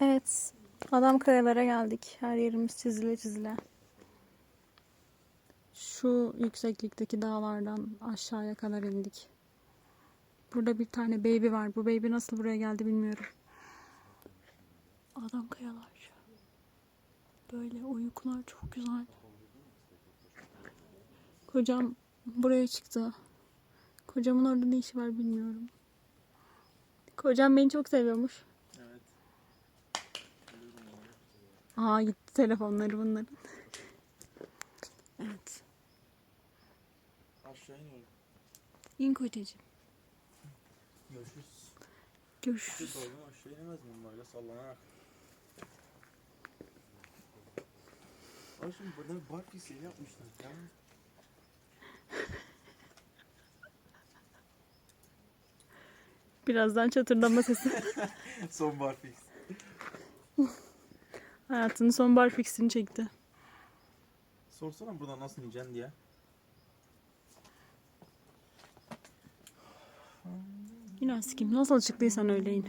Evet. Adam kayalara geldik. Her yerimiz çizile çizile. Şu yükseklikteki dağlardan aşağıya kadar indik. Burada bir tane baby var. Bu baby nasıl buraya geldi bilmiyorum. Adam kayalar. Böyle uykular çok güzel. Kocam buraya çıktı. Kocamın orada ne işi var bilmiyorum. Kocam beni çok seviyormuş. Evet. Aa gitti telefonları bunların. Evet. Aşağı iniyorum. İn kocacığım. Görüşürüz. Görüşürüz. Siz oldum aşağı inemez miyim böyle sallanarak? Şimdi burada bir bar pisliği yapmışlar. Ya. Birazdan çatırdama sesi. Son bar fix. Hayatının son bar fixini çekti. Sorsana buradan nasıl ineceksin diye. İn aşkım nasıl çıktıysan öyle in.